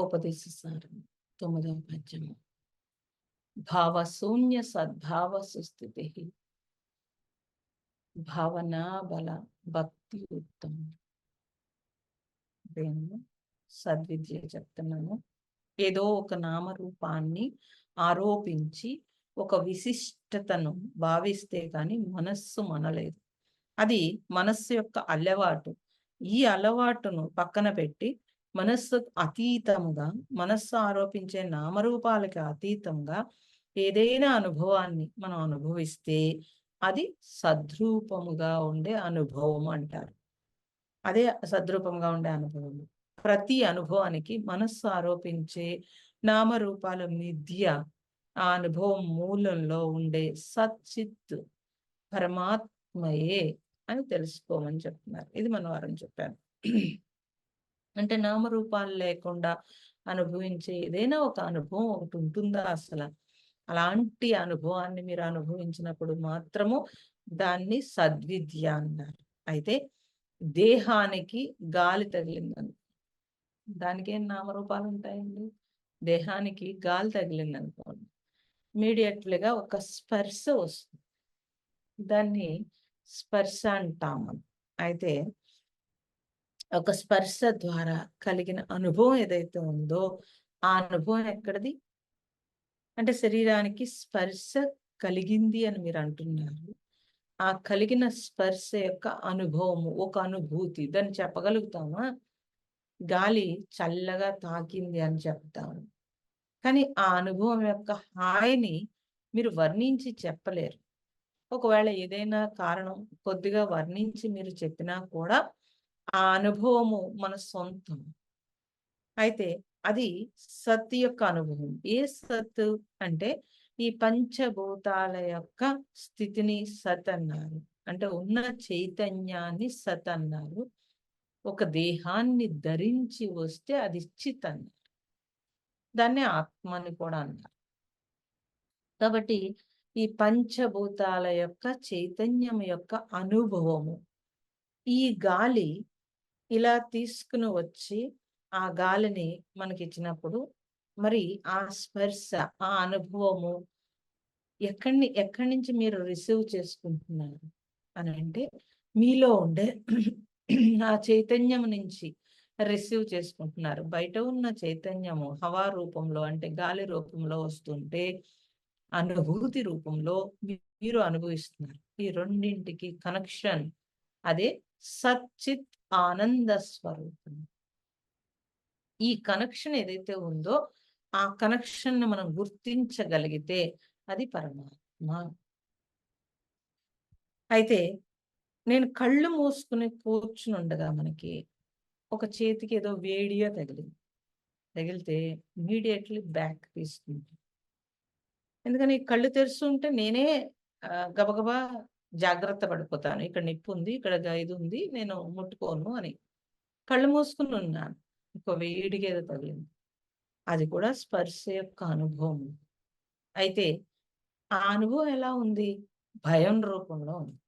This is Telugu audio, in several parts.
ఉపదేశ తొమ్మిదవ పద్యము. భావశూన్య సద్భావ సుస్థితి. భావనా బల భక్తి ఉత్తమం. సద్విద్య చెప్తున్నాను. ఏదో ఒక నామరూపాన్ని ఆరోపించి ఒక విశిష్టతను భావిస్తే కానీ మనస్సు మనలేదు. అది మనస్సు యొక్క అలవాటు. ఈ అలవాటును పక్కన పెట్టి మనస్సు అతీతముగా మనస్సు ఆరోపించే నామరూపాలకి అతీతంగా ఏదైనా అనుభవాన్ని మనం అనుభవిస్తే అది సద్రూపముగా ఉండే అనుభవం అంటారు. అదే సద్రూపంగా ఉండే అనుభవం. ప్రతి అనుభవానికి మనస్సు ఆరోపించే నామరూపాల మిథ్య ఆ అనుభవం మూలంలో ఉండే సచ్చిత్ పరమాత్మయే అని తెలుసుకోమని చెప్తున్నారు. ఇది మనవారం చెప్పాను. అంటే నామరూపాలు లేకుండా అనుభవించే ఏదైనా ఒక అనుభవం ఒకటి ఉంటుందా అసలు? అలాంటి అనుభవాన్ని మీరు అనుభవించినప్పుడు మాత్రము దాన్ని సద్విద్య అన్నారు అయితే దేహానికి గాలి తగిలిందని. దానికి ఏం నామరూపాలు ఉంటాయండి? దేహానికి గాలి తగిలింది అనుకోండి ఇమీడియట్లుగా ఒక స్పర్శ వస్తుంది. దాన్ని స్పర్శ అంటాము. అయితే ఒక స్పర్శ ద్వారా కలిగిన అనుభవం ఏదైతే ఉందో ఆ అనుభవం ఎక్కడిది? అంటే శరీరానికి స్పర్శ కలిగింది అని మీరు అంటున్నారు. ఆ కలిగిన స్పర్శ యొక్క అనుభవము ఒక అనుభూతి దాన్ని చెప్పగలుగుతామా? గాలి చల్లగా తాకింది అని చెప్తాము కానీ ఆ అనుభవం యొక్క హాయిని మీరు వర్ణించి చెప్పలేరు. ఒకవేళ ఏదైనా కారణం కొద్దిగా వర్ణించి మీరు చెప్పినా కూడా ఆ అనుభవము మన సొంతం. అయితే అది సత్ యొక్క అనుభవం. ఏ సత్ అంటే ఈ పంచభూతాల యొక్క స్థితిని సత్ అన్నారు. అంటే ఉన్న చైతన్యాన్ని సత్ అన్నారు. ఒక దేహాన్ని ధరించి వస్తే అది చిత్ అన్నారు. దాన్ని ఆత్మని కూడా అన్నారు. కాబట్టి ఈ పంచభూతాల యొక్క చైతన్యం యొక్క అనుభవము ఈ గాలి ఇలా తీసుకుని వచ్చి ఆ గాలిని మనకి ఇచ్చినప్పుడు మరి ఆ స్పర్శ ఆ అనుభవము ఎక్కడి ఎక్కడి నుంచి మీరు రిసీవ్ చేసుకుంటున్నారు? అని అంటే మీలో ఉండే ఆ చైతన్యం నుంచి రిసీవ్ చేసుకుంటున్నారు. బయట ఉన్న చైతన్యము హవా రూపంలో అంటే గాలి రూపంలో వస్తుంటే అనుభూతి రూపంలో మీరు అనుభవిస్తున్నారు. ఈ రెండింటికి కనెక్షన్ అదే సచ్చిత్ ఆనంద స్వరూపం. ఈ కనెక్షన్ ఏదైతే ఉందో ఆ కనెక్షన్ మనం గుర్తించగలిగితే అది పరమాత్మ. అయితే నేను కళ్ళు మూసుకుని కూర్చుని ఉండగా మనకి ఒక చేతికి ఏదో వేడిగా తగిలింది తగిలితే ఇమీడియట్లీ బ్యాక్ తీసుకుంటాం ఎందుకని కళ్ళు తెరుస్తుంటే నేనే గబగబా జాగ్రత్త పడిపోతాను. ఇక్కడ నిప్పు ఉంది ఇక్కడ ఇది ఉంది నేను ముట్టుకోను అని. కళ్ళు మూసుకుని ఉన్నాను. ఒక వేడిగా తగిలింది. అది కూడా స్పర్శ యొక్క అనుభవం. అయితే ఆ అనుభవం ఎలా ఉంది? భయం రూపంలో ఉంది.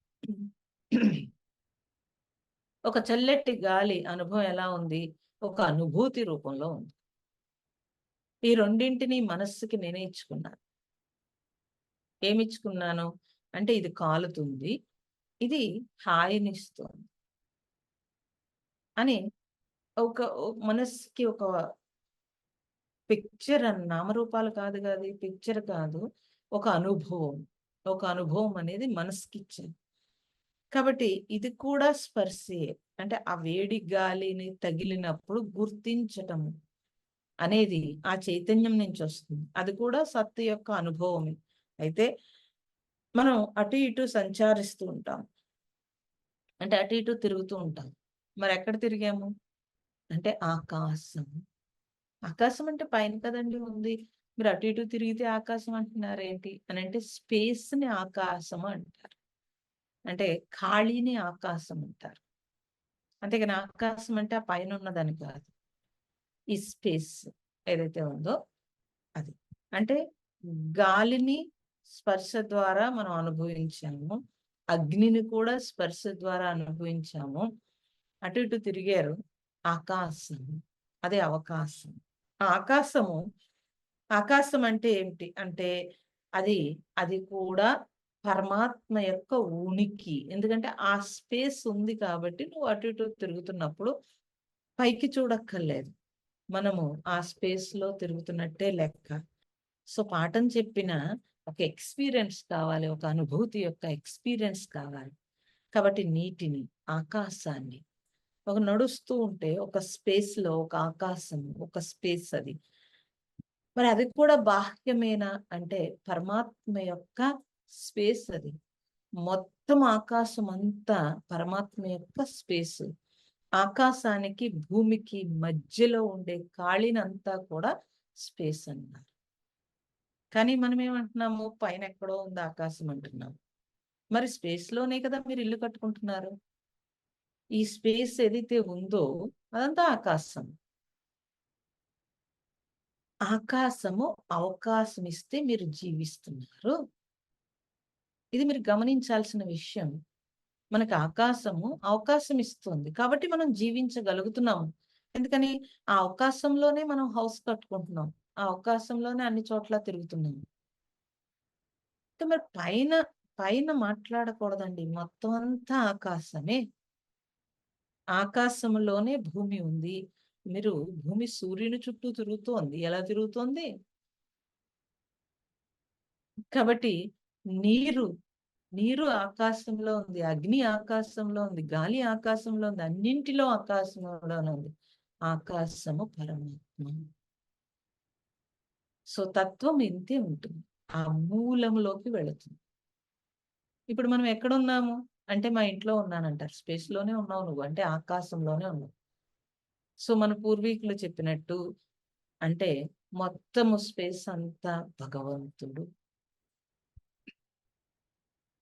ఒక చల్లటి గాలి అనుభవం ఎలా ఉంది? ఒక అనుభూతి రూపంలో ఉంది. ఈ రెండింటిని మనస్సుకి నేనే ఇచ్చుకున్నాను. ఏమిచ్చుకున్నాను? అంటే ఇది కాలుతుంది. ఇది హాయినిస్తుంది. అని ఒక మనస్కి ఒక పిక్చర్ అని నామరూపాలు కాదు కాదు పిక్చర్ కాదు ఒక అనుభవం. ఒక అనుభవం అనేది మనసుకి ఇచ్చింది కాబట్టి ఇది కూడా స్పర్శే అంటే ఆ వేడి గాలిని తగిలినప్పుడు గుర్తించటం అనేది ఆ చైతన్యం నుంచి వస్తుంది. అది కూడా సత్తు యొక్క అనుభవమే. అయితే మనం అటు ఇటు సంచారిస్తూ ఉంటాం. అంటే అటు ఇటు తిరుగుతూ ఉంటాం. మరి ఎక్కడ తిరిగాము? అంటే ఆకాశం. ఆకాశం అంటే పైన కదండి ఉంది. మీరు అటు ఇటు తిరిగితే ఆకాశం అంటున్నారు ఏంటి అని అంటే స్పేస్ని ఆకాశం అంటారు. అంటే ఖాళీని ఆకాశం అంటారు. అంతేగాని ఆకాశం అంటే ఆ పైన ఉన్నదని కాదు. ఈ స్పేస్ ఏదైతే ఉందో అది. అంటే గాలిని స్పర్శ ద్వారా మనం అనుభవించాము అగ్నిని కూడా స్పర్శ ద్వారా అనుభవించాము అటు ఇటు తిరిగారు ఆకాశం అదే అవకాశం ఆకాశము ఆకాశం అంటే ఏమిటి? అంటే అది అది కూడా పరమాత్మ యొక్క ఉనికి. ఎందుకంటే ఆ స్పేస్ ఉంది కాబట్టి నువ్వు అటు ఇటు తిరుగుతున్నప్పుడు పైకి చూడక్కర్లేదు. మనము ఆ స్పేస్‌లో తిరుగుతున్నట్టే లెక్క. సో, పాఠం చెప్పిన ఒక ఎక్స్‌పీరియన్స్ కావాలి. ఒక అనుభూతి యొక్క ఎక్స్‌పీరియన్స్ కావాలి. కాబట్టి నీటిని, ఆకాశాన్ని ఒక నడుస్తూ ఉంటే ఒక స్పేస్‌లో ఒక ఆకాశం, ఒక స్పేస్ అది. మరి అది కూడా బాహ్యమేనా అంటే పరమాత్మ యొక్క స్పేస్ అది. మొత్తం ఆకాశం అంతా పరమాత్మ యొక్క స్పేస్. ఆకాశానికి, భూమికి మధ్యలో ఉండే ఖాళీనంతా కూడా స్పేస్ అన్నారు. కానీ మనం ఏమంటున్నాము? పైన ఎక్కడో ఉంది ఆకాశం అంటున్నాం. మరి స్పేస్‌లోనే కదా మీరు ఇల్లు కట్టుకుంటున్నారు. ఈ స్పేస్ ఏదైతే ఉందో అదంతా ఆకాశం. ఆకాశము అవకాశం ఇస్తే మీరు జీవిస్తున్నారు. ఇది మీరు గమనించాల్సిన విషయం. మనకు ఆకాశము అవకాశం ఇస్తుంది. కాబట్టి మనం జీవించగలుగుతున్నాము. ఎందుకని? ఆ అవకాశంలోనే మనం హౌస్ కట్టుకుంటున్నాం. ఆ అవకాశంలోనే అన్ని చోట్ల తిరుగుతున్నాము మరి పైన, పైన మాట్లాడకూడదండి. మొత్తం అంతా ఆకాశమే. ఆకాశంలోనే భూమి ఉంది. మీరు భూమి సూర్యుని చుట్టూ తిరుగుతోంది. ఎలా తిరుగుతోంది? కాబట్టి నీరు, నీరు ఆకాశంలో ఉంది. అగ్ని ఆకాశంలో ఉంది. గాలి ఆకాశంలో ఉంది. అన్నింటిలో ఆకాశంలోనే ఉంది. ఆకాశము పరమాత్మ. సో, తత్వం ఇంతే ఉంటుంది. ఆ మూలంలోకి వెళుతుంది. ఇప్పుడు మనం ఎక్కడున్నాము? అంటే మా ఇంట్లో ఉన్నానంటారు. స్పేస్‌లోనే ఉన్నావు నువ్వు. అంటే ఆకాశంలోనే ఉన్నావు. సో, మన పూర్వీకులు చెప్పినట్టు అంటే మొత్తము స్పేస్ అంతా భగవంతుడు.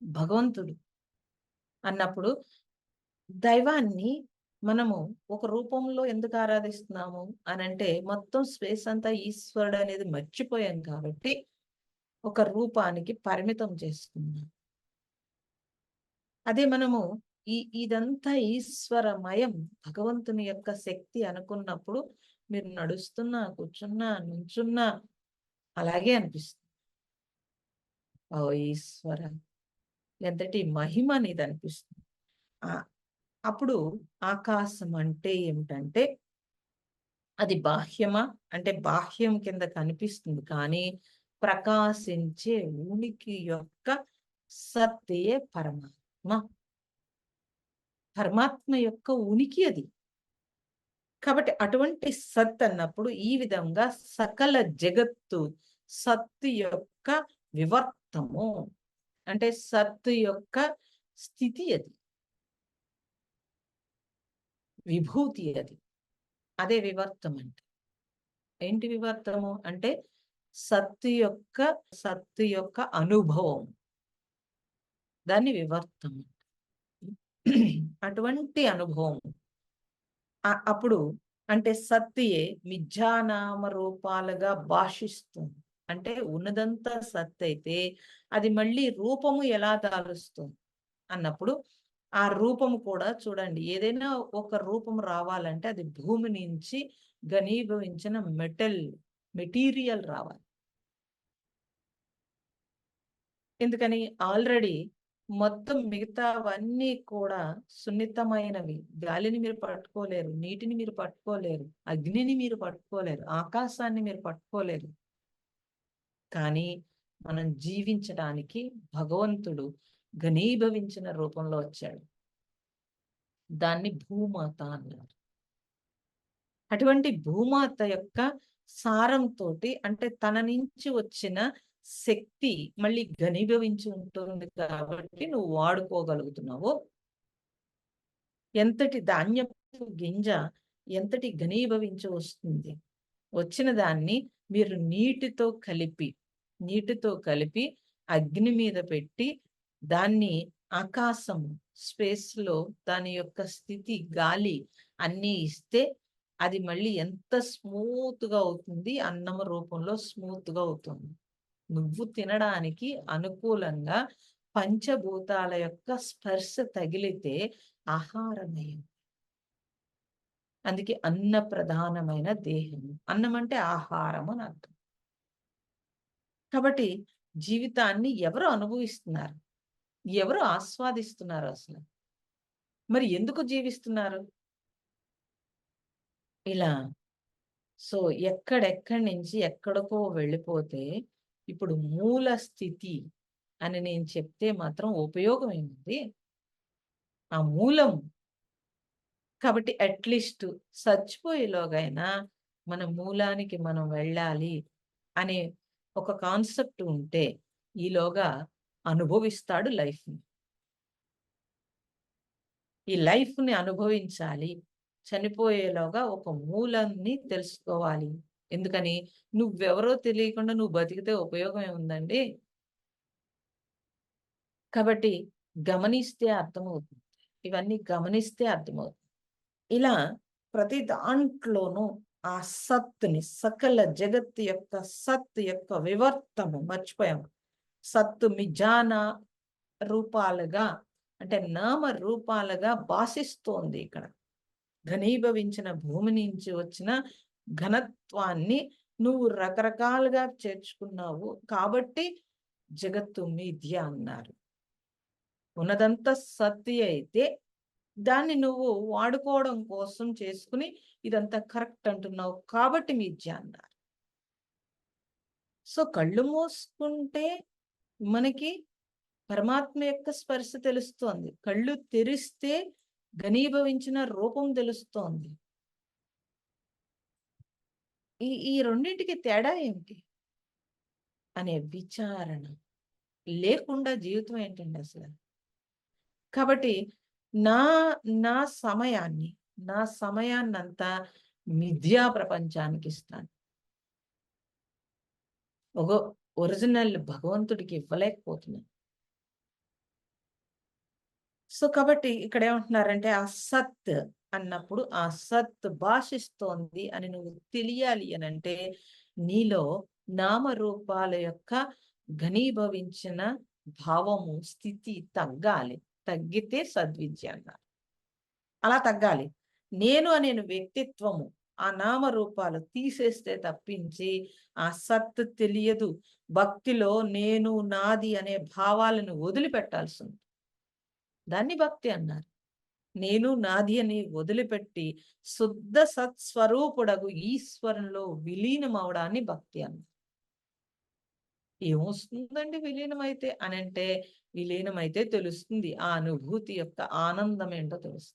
భగవంతుడు. అన్నప్పుడు దైవాన్ని మనము ఒక రూపంలో ఎందుకు ఆరాధిస్తున్నాము అని అంటే మొత్తం స్పేస్ అంతా ఈశ్వరుడు అనేది మర్చిపోయాం కాబట్టి ఒక రూపానికి పరిమితం చేసుకున్నాం. అదే మనము ఈ ఇదంతా ఈశ్వరమయం భగవంతుని యొక్క శక్తి అనుకున్నప్పుడు మీరు నడుస్తున్నా, కూర్చున్నా, నుంచున్నా అలాగే అనిపిస్తుంది. ఓ ఈశ్వర! ఎంతటి మహిమ నీదనిపిస్తుంది. అనిపిస్తుంది అప్పుడు ఆకాశం అంటే ఏమిటంటే అది బాహ్యమా? అంటే బాహ్యం కింద కనిపిస్తుంది. కానీ ప్రకాశించే ఉనికి యొక్క సత్తే పరమాత్మ. పరమాత్మ యొక్క ఉనికి అది. కాబట్టి అటువంటి సత్ అన్నప్పుడు ఈ విధంగా సకల జగత్తు సత్తు యొక్క వివర్తము. అంటే సత్తు యొక్క స్థితి అది. విభూతి అది. అదే వివర్తం అంటే. ఏంటి వివర్తము? అంటే సత్తు యొక్క సత్తు యొక్క అనుభవం. దాన్ని వివర్తం. అటువంటి అనుభవం. అప్పుడు అంటే సత్తియే మిథ్యానామ రూపాలుగా భాషిస్తుంది. అంటే ఉన్నదంతా సత్తయితే అది మళ్ళీ రూపము ఎలా దాలుస్తుంది అన్నప్పుడు ఆ రూపము కూడా చూడండి ఏదైనా ఒక రూపం రావాలంటే అది భూమి నుంచి ఘనీభవించిన మెటల్ మెటీరియల్ రావాలి. ఎందుకని? ఆల్రెడీ మొత్తం మిగతావన్నీ కూడా సున్నితమైనవి. గాలిని మీరు పట్టుకోలేరు. నీటిని మీరు పట్టుకోలేరు. అగ్నిని మీరు పట్టుకోలేరు. ఆకాశాన్ని మీరు పట్టుకోలేరు. కానీ మనం జీవించడానికి భగవంతుడు ఘనీభవించిన రూపంలో వచ్చాడు. దాన్ని భూమాత అన్నారు. అటువంటి భూమాత యొక్క సారంతో అంటే తన నుంచి వచ్చిన శక్తి మళ్ళీ ఘనీభవించి ఉంటుంది కాబట్టి నువ్వు వాడుకోగలుగుతున్నావు. ఎంతటి ధాన్యపు గింజ ఎంతటి ఘనీభవించి వస్తుంది. వచ్చిన దాన్ని మీరు నీటితో కలిపి, నీటితో కలిపి అగ్ని మీద పెట్టి దాన్ని ఆకాశం స్పేస్‌లో దాని యొక్క స్థితి, గాలి అన్నీ ఇస్తే అది మళ్ళీ ఎంత స్మూత్‌గా అవుతుంది. అన్నం రూపంలో స్మూత్‌గా అవుతుంది. నువ్వు తినడానికి అనుకూలంగా పంచభూతాల యొక్క స్పర్శ తగిలితే ఆహారమయం. అందుకే అన్న ప్రధానమైన దేహము అన్నం అంటే ఆహారం అని అర్థం కాబట్టి జీవితాన్ని ఎవరు అనుభవిస్తున్నారు ఎవరు ఆస్వాదిస్తున్నారు అసలు? మరి ఎందుకు జీవిస్తున్నారు? ఇలా. సో ఎక్కడెక్కడి నుంచి ఎక్కడికో వెళ్ళిపోతే ఇప్పుడు మూల స్థితి అని నేను చెప్తే మాత్రం ఉపయోగం ఏముంది? ఆ మూలం. కాబట్టి అట్లీస్ట్ చచ్చిపోయేలోగైనా మన మూలానికి మనం వెళ్ళాలి అనే ఒక కాన్సెప్ట్ ఉంటే ఈలోగా అనుభవిస్తాడు లైఫ్ని ఈ లైఫ్ని అనుభవించాలి. చనిపోయేలోగా ఒక మూలాన్ని తెలుసుకోవాలి. ఎందుకని? నువ్వెవరో తెలియకుండా నువ్వు బతికితే ఉపయోగం ఏముందండి? కాబట్టి గమనిస్తే అర్థమవుతుంది. ఇవన్నీ గమనిస్తే అర్థమవుతుంది. ఇలా ప్రతి దాంట్లోనూ ఆ సత్తుని సకల జగత్తు యొక్క సత్ యొక్క వివర్తము మర్చిపోయాము సత్తు మిజాన రూపాలుగా అంటే నామ రూపాలుగా భాషిస్తోంది ఇక్కడ. ఘనీభవించిన భూమి నుంచి వచ్చిన ఘనత్వాన్ని నువ్వు రకరకాలుగా చేర్చుకున్నావు కాబట్టి జగత్తు మీద్య అన్నారు. ఉన్నదంతా సత్తి అయితే దాన్ని నువ్వు వాడుకోవడం కోసం చేసుకుని ఇదంతా కరెక్ట్ అంటున్నావు కాబట్టి మీద్య అన్నారు. సో కళ్ళు మూసుకుంటే మనకి పరమాత్మ యొక్క స్పర్శ తెలుస్తోంది. కళ్ళు తెరిస్తే ఘనీభవించిన రూపం తెలుస్తోంది. ఈ ఈ రెండింటికి తేడా ఏమిటి? అనే విచారణ. లేకుండా జీవితం ఏంటండి అసలు? కాబట్టి నా నా సమయాన్ని నా సమయాన్నంతా మిథ్యా ప్రపంచానికి ఇస్తాను. ఒక ఒరిజినల్ భగవంతుడికి ఇవ్వలేకపోతున్నాను. సో కాబట్టి ఇక్కడ ఏమంటున్నారంటే ఆ సత్ అన్నప్పుడు ఆ సత్ భాషిస్తోంది అని నువ్వు తెలియాలి అని అంటే నీలో నామరూపాల యొక్క ఘనీభవించిన భావము స్థితి తగ్గాలి. తగ్గితే సద్విద్య అన్నారు. అలా తగ్గాలి. నేను అనే వ్యక్తిత్వము ఆ నామరూపాలు తీసేస్తే తప్పించి ఆ సత్ తెలియదు. భక్తిలో నేను నాది అనే భావాలను వదిలిపెట్టాల్సి ఉంది దాన్ని భక్తి అన్నారు. నేను నాది అని వదిలిపెట్టి శుద్ధ సత్స్వరూపుడగు ఈశ్వరంలో విలీనం అవడాన్ని భక్తి అన్నారు. ఏమొస్తుందండి విలీనమైతే? అని అంటే విలీనమైతే తెలుస్తుంది. ఆ అనుభూతి యొక్క ఆనందం ఏంటో తెలుస్తుంది.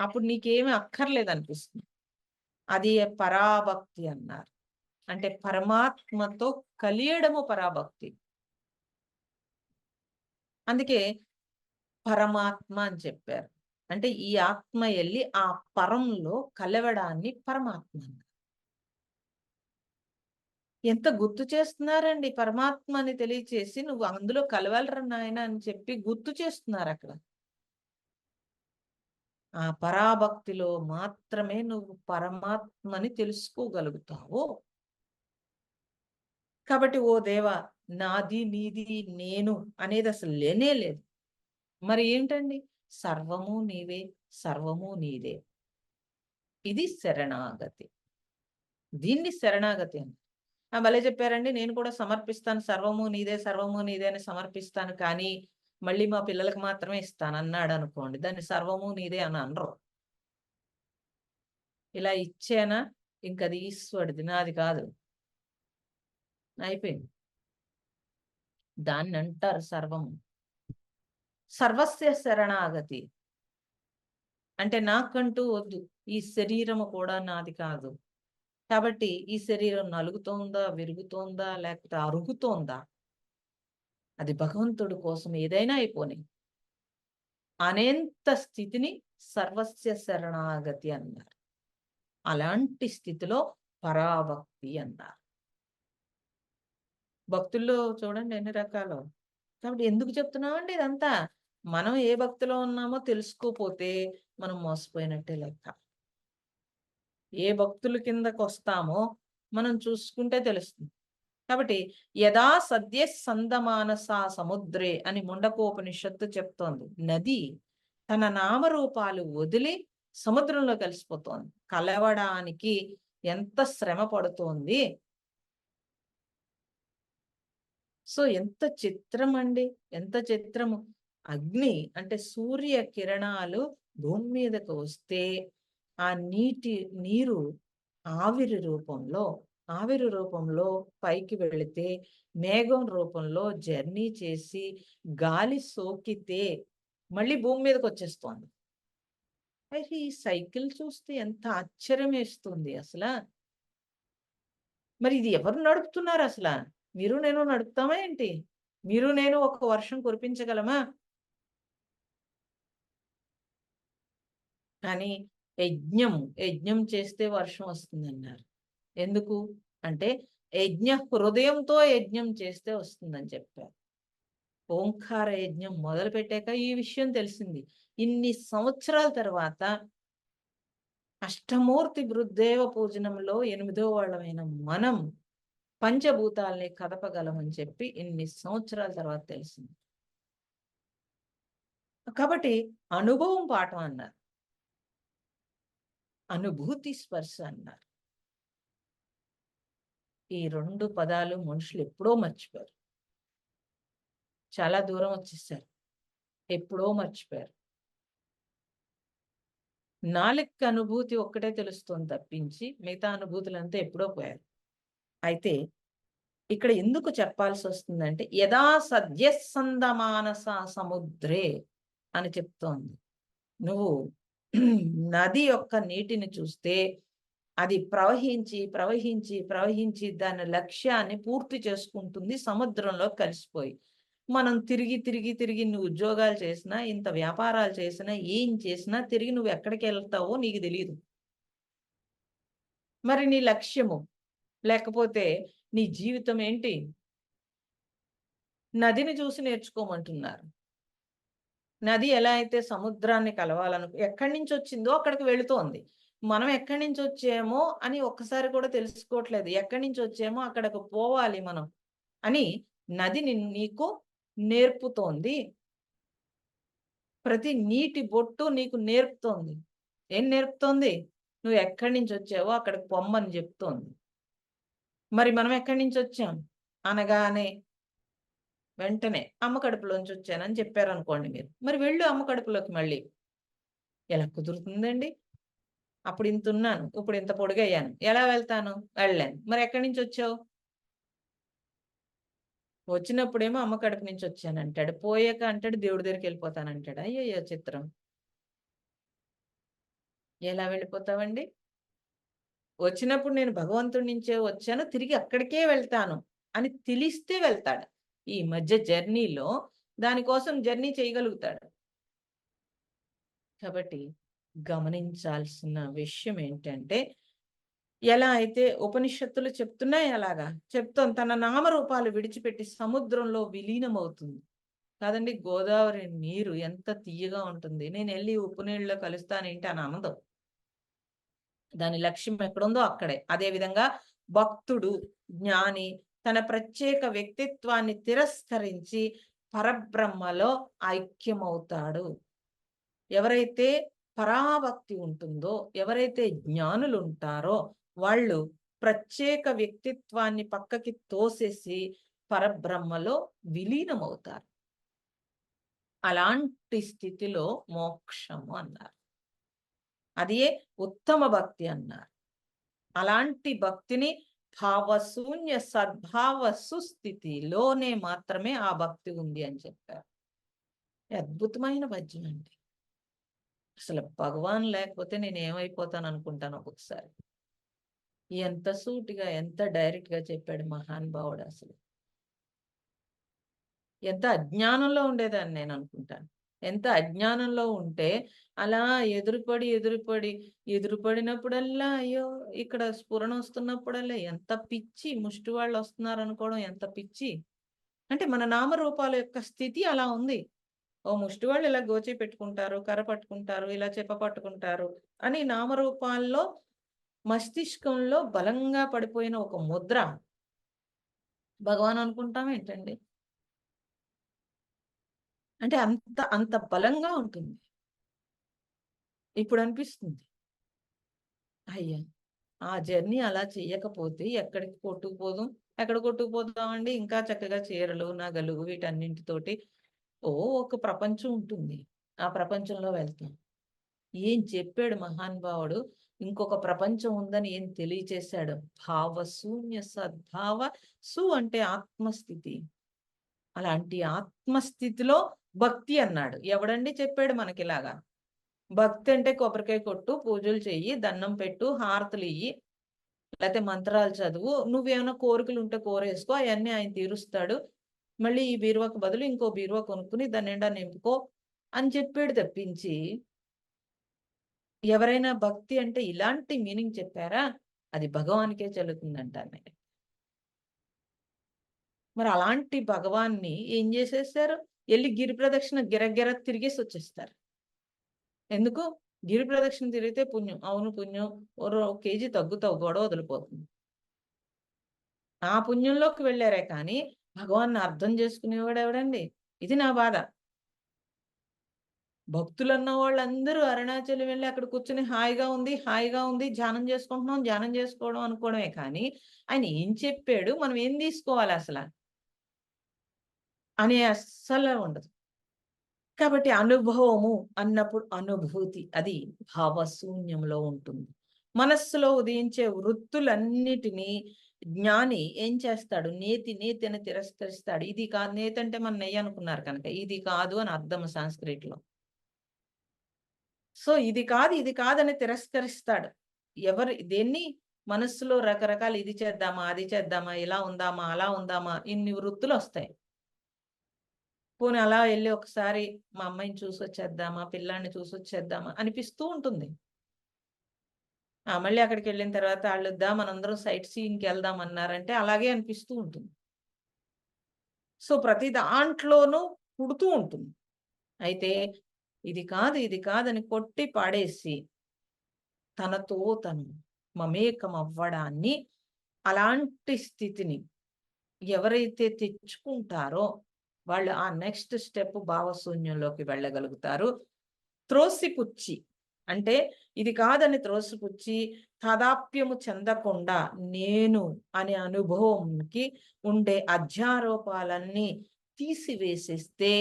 అప్పుడు నీకేమి అక్కర్లేదు అనిపిస్తుంది అది పరాభక్తి అన్నారు. అంటే పరమాత్మతో కలియడము పరాభక్తి. అందుకే పరమాత్మ అని చెప్పారు. అంటే ఈ ఆత్మ వెళ్ళి ఆ పరంలో కలవడాన్ని పరమాత్మ ఎంత గుర్తు చేస్తున్నారండి పరమాత్మ అని తెలియచేసి నువ్వు అందులో కలవలరా నాయన అని చెప్పి గుర్తు చేస్తున్నారు అక్కడ. ఆ పరాభక్తిలో మాత్రమే నువ్వు పరమాత్మని తెలుసుకోగలుగుతావు కాబట్టి ఓ దేవ నాది నీది నేను అనేది అసలు లేనే లేదు. మరి ఏంటండి? సర్వము నీవే సర్వము నీదే. ఇది శరణాగతి. దీన్ని శరణాగతి అని ఆ భలే చెప్పారండి. నేను కూడా సమర్పిస్తాను. సర్వము నీదే సర్వము నీదే అని సమర్పిస్తాను కానీ మళ్ళీ మా పిల్లలకు మాత్రమే ఇస్తాను అన్నాడు అనుకోండి. దాన్ని సర్వము నీదే అని అనరు. ఇలా ఇచ్చేనా? ఇంకది ఈశ్వరుడిది. నాది కాదు. అయిపోయింది. దాన్ని అంటారు సర్వం సర్వస్య శరణాగతి. అంటే నాకంటూ వద్దు. ఈ శరీరము కూడా నాది కాదు. కాబట్టి ఈ శరీరం నలుగుతోందా విరుగుతోందా లేకపోతే అరుగుతోందా? అది భగవంతుడి కోసం ఏదైనా అయిపోని. అనేంత స్థితిని సర్వస్య శరణాగతి అన్నారు. అలాంటి స్థితిలో పరాభక్తి అన్నారు. భక్తుల్లో చూడండి ఎన్ని రకాలు. కాబట్టి ఎందుకు చెప్తున్నామండి ఇదంతా? మనం ఏ భక్తిలో ఉన్నామో తెలుసుకోపోతే మనం మోసపోయినట్టే లెక్క. ఏ భక్తుల కిందకు వస్తామో మనం చూసుకుంటే తెలుస్తుంది. కాబట్టి యథా సద్య సందమానసా సముద్రే అని ముండకోపనిషత్తు చెప్తోంది. నది తన నామరూపాలు వదిలి సముద్రంలో కలిసిపోతోంది. కలవడానికి ఎంత శ్రమ పడుతోంది సో ఎంత చిత్రం అండి ఎంత చిత్రము. అగ్ని అంటే సూర్య కిరణాలు భూమి మీదకు వస్తే ఆ నీటి నీరు ఆవిరి రూపంలో ఆవిరి రూపంలో పైకి వెళితే మేఘం రూపంలో జర్నీ చేసి గాలి సోకితే మళ్ళీ భూమి మీదకి వచ్చేస్తోంది. అయితే ఈ సైకిల్ చూస్తే ఎంత ఆశ్చర్యం వేస్తుంది అసలు. మరి ఇది ఎవరు నడుపుతున్నారు అసలు? మీరు నేను నడుపుతామా ఏంటి? మీరు నేను ఒక వర్షం కురిపించగలమా? కానీ యజ్ఞం యజ్ఞం చేస్తే వర్షం వస్తుందన్నారు. ఎందుకు? అంటే యజ్ఞ హృదయంతో యజ్ఞం చేస్తే వస్తుందని చెప్పారు. ఓంకార యజ్ఞం మొదలు పెట్టాక ఈ విషయం తెలిసింది. ఇన్ని సంవత్సరాల తర్వాత అష్టమూర్తి బృద్దేవ పూజనంలో ఎనిమిదో వాళ్ళమైన మనం పంచభూతాల్ని కదపగలమని చెప్పి ఇన్ని సంవత్సరాల తర్వాత తెలిసింది. కాబట్టి అనుభవం పాఠం అన్నారు. అనుభూతి స్పర్శ అన్నారు. ఈ రెండు పదాలు మనుషులు ఎప్పుడో మర్చిపోయారు. చాలా దూరం వచ్చేసారు. ఎప్పుడో మర్చిపోయారు. నాలుగు అనుభూతి ఒక్కటే తెలుస్తుంది తప్పించి మిగతా అనుభూతులంతా ఎప్పుడో పోయారు. అయితే ఇక్కడ ఎందుకు చెప్పాల్సి వస్తుందంటే యథా సద్యసందమానస సముద్రే అని చెప్తోంది. నువ్వు నది యొక్క నీటిని చూస్తే అది ప్రవహించి ప్రవహించి ప్రవహించి దాని లక్ష్యాన్ని పూర్తి చేసుకుంటుంది సముద్రంలో కలిసిపోయి. మనం తిరిగి తిరిగి తిరిగి నువ్వు ఉద్యోగాలు చేసినా ఇంత వ్యాపారాలు చేసినా ఏం చేసినా తిరిగి నువ్వు ఎక్కడికి వెళ్తావో నీకు తెలియదు మరి నీ లక్ష్యము లేకపోతే నీ జీవితం ఏంటి? నదిని చూసి నేర్చుకోమంటున్నారు. నది ఎలా అయితే సముద్రాన్ని కలవాలను ఎక్కడి నుంచి వచ్చిందో అక్కడికి వెళుతోంది. మనం ఎక్కడి నుంచి వచ్చామో అని ఒక్కసారి కూడా తెలుసుకోవట్లేదు. ఎక్కడి నుంచి వచ్చామో అక్కడికి పోవాలి మనం అని నదిని నీకు నేర్పుతోంది. ప్రతి నీటి బొట్టు నీకు నేర్పుతోంది. ఏం నేర్పుతోంది? నువ్వు ఎక్కడి నుంచి వచ్చావో అక్కడికి పొమ్మని చెప్తోంది. మరి మనం ఎక్కడి నుంచి వచ్చాం? అనగానే వెంటనే అమ్మ కడుపులోంచి వచ్చానని చెప్పారు అనుకోండి మీరు. మరి వెళ్ళు అమ్మ కడుపులోకి మళ్ళీ. ఎలా కుదురుతుందండి? అప్పుడు ఇంత ఉన్నాను ఇప్పుడు ఇంత పొడిగయ్యాను. ఎలా వెళ్తాను? వెళ్ళాను. మరి ఎక్కడి నుంచి వచ్చావు? వచ్చినప్పుడేమో అమ్మ కడుపు నుంచి వచ్చాను అంటాడు పోయాక అంటాడు దేవుడి దగ్గరికి వెళ్ళిపోతాను అంటాడు అయ్యో చిత్రం. ఎలా వెళ్ళిపోతావండి? వచ్చినప్పుడు నేను భగవంతుడి నుంచే వచ్చాను తిరిగి అక్కడికే వెళ్తాను అని తెలిస్తే వెళ్తాడు. ఈ మధ్య జర్నీలో దానికోసం జర్నీ చేయగలుగుతాడు. కాబట్టి గమనించాల్సిన విషయం ఏంటంటే ఎలా అయితే ఉపనిషత్తులు చెప్తున్నాయి అలాగా చెప్తాం తన నామరూపాలు విడిచిపెట్టి సముద్రంలో విలీనమవుతుంది. కాదండి గోదావరి నీరు ఎంత తీయగా ఉంటుంది. నేను వెళ్ళి ఉప్పు నీళ్ళలో కలుస్తానేంటి అని ఆనందం దాని లక్ష్యం ఎక్కడుందో అక్కడే. అదేవిధంగా భక్తుడు జ్ఞాని తన ప్రత్యేక వ్యక్తిత్వాన్ని తిరస్కరించి పరబ్రహ్మలో ఐక్యమవుతాడు. ఎవరైతే పరాభక్తి ఉంటుందో ఎవరైతే జ్ఞానులు ఉంటారో వాళ్ళు ప్రత్యేక వ్యక్తిత్వాన్ని పక్కకి తోసేసి పరబ్రహ్మలో విలీనమవుతారు. అలాంటి స్థితిలో మోక్షము అన్నారు. అదే ఉత్తమ భక్తి అన్నారు. అలాంటి భక్తిని భావశూన్య సద్భావ సుస్థితిలోనే మాత్రమే ఆ భక్తి ఉంది అని చెప్పారు. అద్భుతమైన పద్యం అండి. అసలు భగవాన్ లేకపోతే నేను ఏమైపోతాను అనుకుంటాను ఒక్కొక్కసారి. ఎంత సూటిగా ఎంత డైరెక్ట్గా చెప్పాడు మహానుభావుడు అసలు. ఎంత అజ్ఞానంలో ఉండేదాన్ని నేను అనుకుంటాను. ఎంత అజ్ఞానంలో ఉంటే అలా ఎదురుపడి ఎదురుపడి ఎదురుపడినప్పుడల్లా అయ్యో! ఇక్కడ స్ఫురణ వస్తున్నప్పుడల్లా ఎంత పిచ్చి ముష్టి వాళ్ళు వస్తున్నారు అనుకోవడం ఎంత పిచ్చి. అంటే మన నామరూపాల యొక్క స్థితి అలా ఉంది. ఓ ముష్టి వాళ్ళు ఇలా గోచి పెట్టుకుంటారు కర్ర పట్టుకుంటారు ఇలా చెప్ప పట్టుకుంటారు అని నామరూపాల్లో మస్తిష్కంలో బలంగా పడిపోయిన ఒక ముద్ర. భగవాన్ అనుకుంటాం ఏంటండి? అంటే అంత అంత బలంగా ఉంటుంది ఇప్పుడు అనిపిస్తుంది. అయ్యా! ఆ జర్నీ అలా చేయకపోతే ఎక్కడికి కొట్టుకుపోదు ఎక్కడ కొట్టుకుపోతామండి? ఇంకా చక్కగా చీరలు, నగలు వీటన్నింటితోటి ఓ ఒక ప్రపంచం ఉంటుంది. ఆ ప్రపంచంలో వెళ్తాం. ఏం చెప్పాడు మహానుభావుడు? ఇంకొక ప్రపంచం ఉందని ఏం తెలియచేశాడు. భావశూన్య సద్భావ సు అంటే ఆత్మస్థితి. అలాంటి ఆత్మస్థితిలో భక్తి అన్నాడు. ఎవడండి చెప్పాడు మనకిలాగా? భక్తి అంటే కొబ్బరికాయ కొట్టు, పూజలు చెయ్యి, దండం పెట్టు, హారతులియ్యి, లేతే మంత్రాలు చదువు. నువ్వేమైనా కోరికలుంటే కోరేసుకో అవన్నీ ఆయన తీరుస్తాడు. మళ్ళీ ఈ బీరువాకు బదులు ఇంకో బీరువా కొనుక్కుని దాని నిండా నింపుకో అని చెప్పాడు తప్పించి ఎవరైనా భక్తి అంటే ఇలాంటి మీనింగ్ చెప్పారా? అది భగవానికే చెల్లుతుందంట మరి అలాంటి భగవాన్ని ఏం చేసేసారు? వెళ్ళి గిరి ప్రదక్షిణ గిరగిర తిరిగేసొచ్చేస్తారు. ఎందుకు? గిరి ప్రదక్షిణ తిరిగితే పుణ్యం. అవును పుణ్యం. ఓ కేజీ తగ్గుతావు గొడవ వదిలిపోతుంది. ఆ పుణ్యంలోకి వెళ్ళారే కానీ, భగవాన్‌ని అర్థం చేసుకునేవాడు ఎవడండి? ఇది నా బాధ. భక్తులు అన్న వాళ్ళందరూ అరుణాచలం వెళ్ళి అక్కడ కూర్చొని హాయిగా ఉంది, హాయిగా ఉంది, ధ్యానం చేసుకుంటున్నాం, ధ్యానం చేసుకోవడం అనుకోవడమే కానీ, ఆయన ఏం చెప్పాడు? మనం ఏం తీసుకోవాలి అసలు అనే అస్సలు ఉండదు. కాబట్టి అనుభవము అన్నప్పుడు అనుభూతి అది భావశూన్యంలో ఉంటుంది. మనస్సులో ఉదయించే వృత్తులన్నిటినీ జ్ఞాని ఏం చేస్తాడు? నేతి నేతిని తిరస్కరిస్తాడు. ఇది కాదు నేతి అంటే మన నెయ్యి అనుకున్నారు కనుక. ఇది కాదు అని అర్థం సంస్కృతిలో సో, ఇది కాదు, ఇది కాదని తిరస్కరిస్తాడు. ఎవరు దేన్ని? మనస్సులో రకరకాల ఇది చేద్దామా? అది చేద్దామా? ఇలా ఉందామా? అలా ఉందామా? ఇన్ని వృత్తులు వస్తాయి పోనీ అలా వెళ్ళి ఒకసారి మా అమ్మాయిని చూసి వచ్చేద్దామా పిల్లాడిని చూసొచ్చేద్దామా? అనిపిస్తూ ఉంటుంది. ఆ! మళ్ళీ అక్కడికెళ్ళిన తర్వాత ఆళ్ళు దా మనందరం సైట్ సీయింగ్‌కెళ్దాం అన్నారంటే అలాగే అనిపిస్తూ ఉంటుంది. సో, ప్రతి దాంట్లోనూ పుడుతూ ఉంటుంది. అయితే ఇది కాదు, ఇది కాదని కొట్టి పాడేసి తనతో తను మమేకం అవ్వడాన్ని అలాంటి స్థితిని ఎవరైతే తెచ్చుకుంటారో వాళ్ళు ఆ నెక్స్ట్ స్టెప్ భావశూన్యంలోకి వెళ్ళగలుగుతారు. త్రోసిపుచ్చి అంటే ఇది కాదని త్రోసిపుచ్చి తదాప్యము చెందకుండా నేను అనే అనుభవంకి ఉండే అధ్యారోపాలన్నీ తీసివేసేస్తే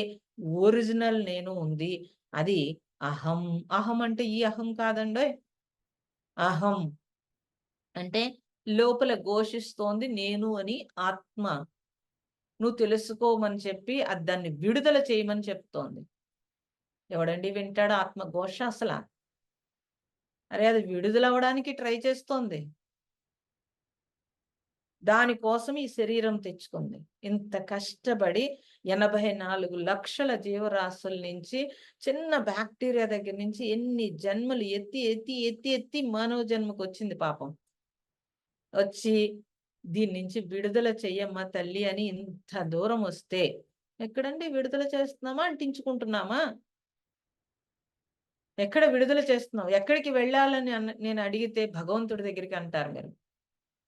ఒరిజినల్ నేను ఉంది. అది అహం. అహం అంటే ఈ అహం కాదండోయ్! అహం అంటే లోపల ఘోషిస్తోంది నేను అని ఆత్మ. నువ్వు తెలుసుకోమని చెప్పి అది దాన్ని విడుదల చేయమని చెప్తోంది. ఎవడండి వింటాడు ఆత్మఘోష అసలు అసల? అరే! అది విడుదల అవడానికి ట్రై చేస్తోంది. దానికోసం ఈ శరీరం తెచ్చుకుంది. ఇంత కష్టపడి 84,00,000 జీవరాశుల నుంచి చిన్న బ్యాక్టీరియా దగ్గర నుంచి ఎన్ని జన్మలు ఎత్తి, ఎత్తి, ఎత్తి, ఎత్తి మానవ జన్మకొచ్చింది పాపం. వచ్చి దీని నుంచి విడుదల చెయ్యమ్మా తల్లి అని ఇంత దూరం వస్తే ఎక్కడండి విడుదల చేస్తున్నామా? అంటించుకుంటున్నామా? ఎక్కడ విడుదల చేస్తున్నాం? ఎక్కడికి వెళ్ళాలని అన్ నేను అడిగితే భగవంతుడి దగ్గరికి అంటారు మీరు.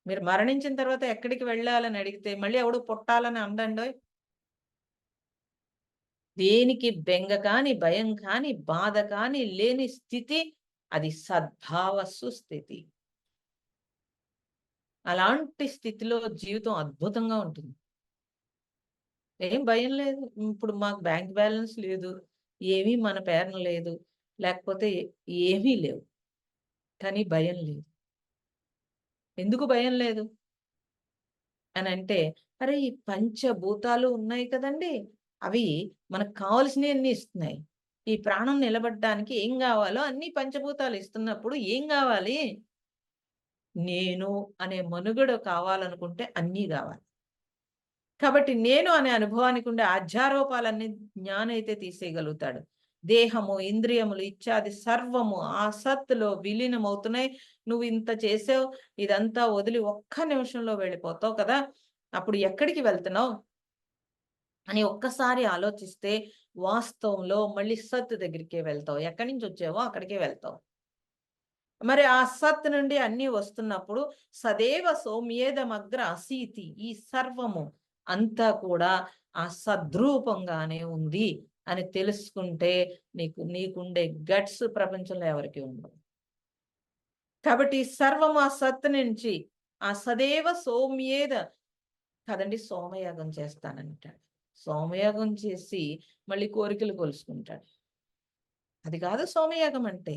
మీరు మరణించిన తర్వాత ఎక్కడికి వెళ్ళాలని అడిగితే మళ్ళీ ఎవడు పుట్టాలని అందండి దేనికి బెంగ కానీ, భయం కానీ, బాధ కానీ లేని స్థితి అది సద్భావ సుస్థితి. అలాంటి స్థితిలో జీవితం అద్భుతంగా ఉంటుంది. ఏం భయం లేదు. ఇప్పుడు మాకు బ్యాంక్ బ్యాలెన్స్ లేదు. ఏమీ మన పేరున లేదు. లేకపోతే ఏమీ లేవు. కానీ భయం లేదు. ఎందుకు భయం లేదు? అని అంటే అరే! ఈ పంచభూతాలు ఉన్నాయి కదండీ! అవి మనకు కావాల్సినయన్నీ ఇస్తున్నాయి. ఈ ప్రాణం నిలబడడానికి ఏం కావాలో అన్ని పంచభూతాలు ఇస్తున్నప్పుడు ఏం కావాలి నేను అనే మనుగడ కావాలనుకుంటే అన్నీ కావాలి కాబట్టి నేను అనే అనుభవానికి ఉండే ఆధ్యారోపాలన్నీ జ్ఞానైతే తీసేయగలుగుతాడు. దేహము, ఇంద్రియములు, ఇత్యాది సర్వము ఆ సత్తులో విలీనమవుతున్నాయి. నువ్వు ఇంత చేసావు. ఇదంతా వదిలి ఒక్క నిమిషంలో వెళ్ళిపోతావు కదా! అప్పుడు ఎక్కడికి వెళ్తున్నావు? అని ఒక్కసారి ఆలోచిస్తే వాస్తవంలో మళ్ళీ సత్తు దగ్గరికే వెళ్తావు. ఎక్కడి నుంచి వచ్చావో అక్కడికే వెళ్తావు. మరి ఆ సత్ నుండి అన్ని వస్తున్నప్పుడు సదేవ సౌమ్యేదమగ్ర అసీతి ఈ సర్వము అంతా కూడా ఆ సద్రూపంగానే ఉంది అని తెలుసుకుంటే నీకు నీకుండే గట్స్ ప్రపంచంలో ఎవరికి ఉండవు. కాబట్టి సర్వం ఆ సత్ నుంచి ఆ సదేవ సౌమ్యేద కదండి సోమయాగం చేస్తానంటాడు. సోమయాగం చేసి మళ్ళీ కోరికలు కొలుసుకుంటాడు అది కాదు సోమయాగం అంటే.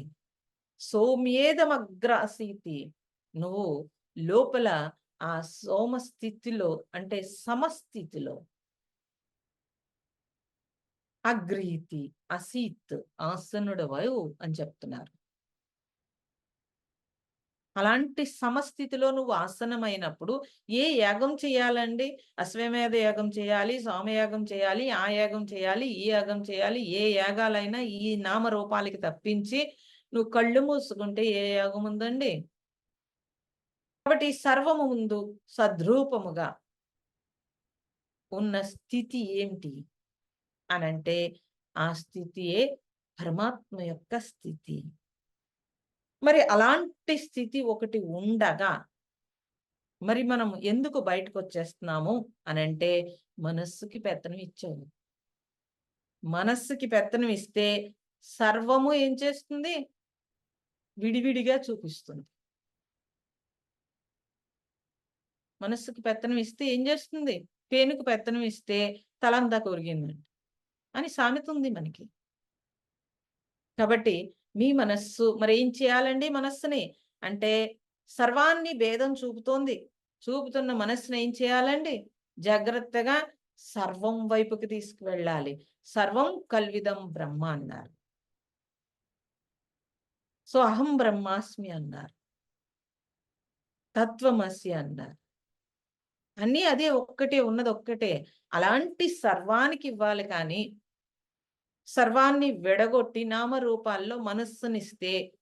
సోమ్యేదమగ్రాసీతి. నువ్వు లోపల ఆ సోమస్థితిలో అంటే సమస్థితిలో. అగ్రీతి అసీత్ ఆసనుడవయు అని చెప్తున్నారు. అలాంటి సమస్థితిలో నువ్వు ఆసనమైనప్పుడు ఏ యాగం చేయాలండి? అశ్వమేధ యాగం చేయాలి సోమయాగం చేయాలి ఆ యాగం చేయాలి ఈ యాగం చేయాలి ఏ యాగాలైనా ఈ నామరూపాలకి తప్పించి నువ్వు కళ్ళు మూసుకుంటే ఏ యాగం ఉందండి? కాబట్టి సర్వము ముందు సద్రూపముగా ఉన్న స్థితి ఏమిటి అనంటే ఆ స్థితియే పరమాత్మ యొక్క స్థితి. మరి అలాంటి స్థితి ఒకటి ఉండగా మరి మనం ఎందుకు బయటకు వచ్చేస్తున్నాము? అనంటే మనస్సుకి పెత్తనం ఇచ్చాము మనస్సుకి పెత్తనం ఇస్తే సర్వము ఏం చేస్తుంది? విడివిడిగా చూపిస్తుంది. మనస్సుకి పెత్తనం ఇస్తే ఏం చేస్తుంది? పేనుకు పెత్తనం ఇస్తే తలంతా కొరిగిందండి అని సామెత ఉంది మనకి. కాబట్టి మీ మనస్సు మరి ఏం చేయాలండి మనస్సుని? అంటే సర్వాన్ని భేదం చూపుతోంది. చూపుతున్న మనస్సుని ఏం చేయాలండి? జాగ్రత్తగా సర్వం వైపుకి తీసుకువెళ్ళాలి. సర్వం కల్విదం బ్రహ్మ అన్నారు. సో అహం బ్రహ్మాస్మి అన్నారు. తత్వమసి అన్నారు. అన్నీ అదే ఒక్కటే ఉన్నది ఒక్కటే. అలాంటి సర్వానికి ఇవ్వాలి కానీ సర్వాన్ని వెడగొట్టి నామరూపాల్లో మనస్సునిస్తే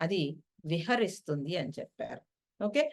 అది విహరిస్తుంది అని చెప్పారు. ఓకే?